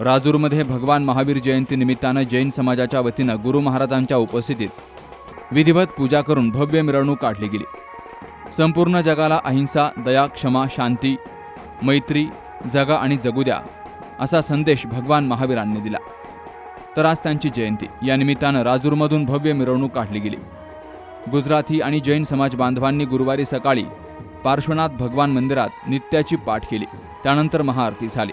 राजूरमध्ये भगवान महावीर जयंती निमित्तानं जैन समाजाच्या वतीनं गुरु महाराजांच्या उपस्थितीत विधिवत पूजा करून भव्य मिरवणूक काढली गेली. संपूर्ण जगाला अहिंसा दया क्षमा शांती मैत्री जगा आणि जगू द्या असा संदेश भगवान महावीरांनी दिला. तर आज त्यांची जयंती. या निमित्तानं राजूरमधून भव्य मिरवणूक काढली गेली. गुजराती आणि जैन समाज बांधवांनी गुरुवारी सकाळी पार्श्वनाथ भगवान मंदिरात नित्याची पाठ केली. त्यानंतर महाआरती झाली.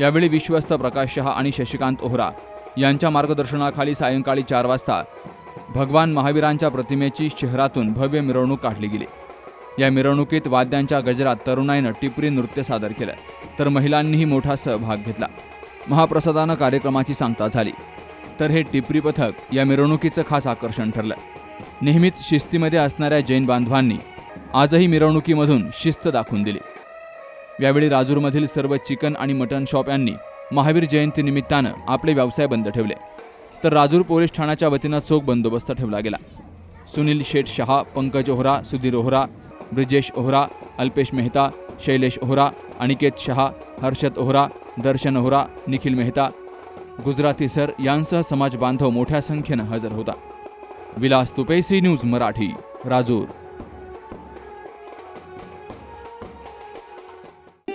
यावेळी विश्वस्त प्रकाश शहा आणि शशिकांत ओहरा यांच्या मार्गदर्शनाखाली सायंकाळी चार वाजता भगवान महावीरांच्या प्रतिमेची शहरातून भव्य मिरवणूक काढली गेली. या मिरवणुकीत वाद्यांच्या गजरात तरुणाईनं टिपरी नृत्य सादर केलं तर महिलांनीही मोठा सहभाग घेतला. महाप्रसादानं कार्यक्रमाची सांगता झाली तर हे टिपरी पथक या मिरवणुकीचं खास आकर्षण ठरलं. नेहमीच शिस्तीमध्ये असणाऱ्या जैन बांधवांनी आजही मिरवणुकीमधून शिस्त दाखवून दिली. यावेळी राजूरमधील सर्व चिकन आणि मटन शॉप यांनी महावीर जयंती निमित्तानं आपले व्यवसाय बंद ठेवले. तर राजूर पोलीस ठाण्याच्या वतीनं चोख बंदोबस्त ठेवला गेला. सुनील शेठ शहा पंकज ओहरा सुधीर ओहरा ब्रिजेश ओहरा अल्पेश मेहता शैलेश ओहरा अनिकेत शहा हर्षद ओहरा दर्शन ओहरा निखिल मेहता गुजराती सर यांसह समाज बांधव मोठ्या संख्येनं हजर होता. विलास तुपेसी न्यूज मराठी राजूर.